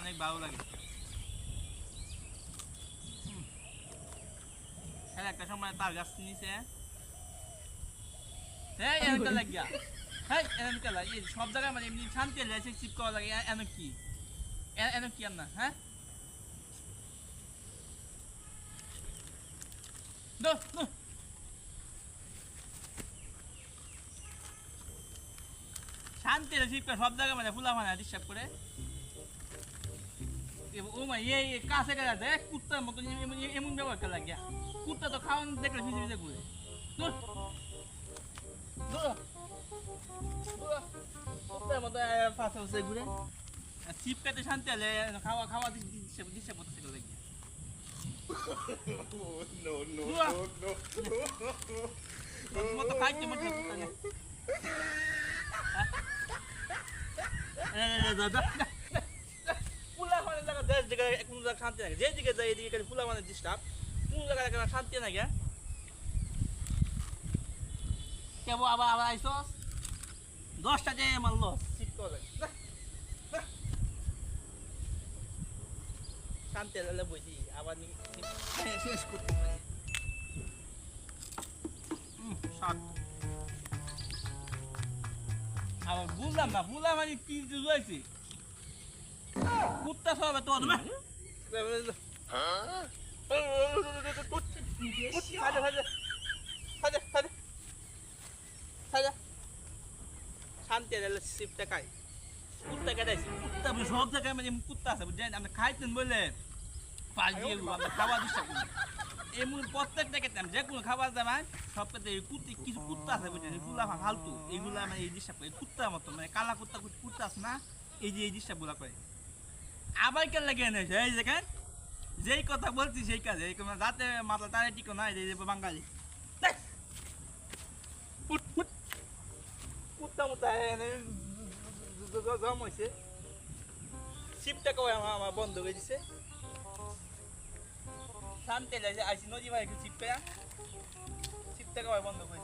অনেক ভালো লাগে। হ্যাঁ একটা সময় তার গাছ নিচে। হ্যাঁ লাগিয়া হ্যাঁ লাগে সব জায়গায় মানে এমনি শান্তি লাগে চিপ করা লাগে। এন কি? এন কি না হ্যাঁ? দো দো। শান্তি রিসিভ করে সব জায়গায় মানে ফুলা মানে ডিস্টার্ব করে। ও মা এই কাছে গেছে দেখ কুত্তার মতো এমন ব্যবহার করে লাগিয়া কুত্তা তো খাওয়ান দেখলে ফিসে ফিসে ঘুরে কুত্তার মতো ফাঁসে Oh, কুত্তা নেই ফুলা মানে জায়গা জায়গায় কোন জায়গা শান্তি লাগে যে দিকে যায় এদিকে খালি ফুলা জায়গায় শান্তি কেবল আবার দশটা শান্তি হলে বইছি, আবার করতে আবার বুঝলাম না, বুঝলাম মানে কি রয়েছে? কুত্তা সব তো খেতাম যে কোনো খাবার দাবার সব ক্ষেত্রে এই কুত্তি, কিছু কুত্তা আছে বুঝলেন এগুলা ফালতু। এগুলা মানে এই করে কুত্তার মতো মানে কালা কুত্তা কুত্তা আছে না? এই যে এই ডিস্টার্বগুলা করে আবার কেন লাগে এনেছে, এই দেখেন, যেই কথা বলছি সেই কাজে, এই রাতে মাথা তারে টিকো না, এই বাঙালি। কুত্তা কবে আমার বন্ধ করে দিছে। শান্তি লাগে আইসি নদী ভাই একটু পেয়া চিপটা কবে বন্ধ করে।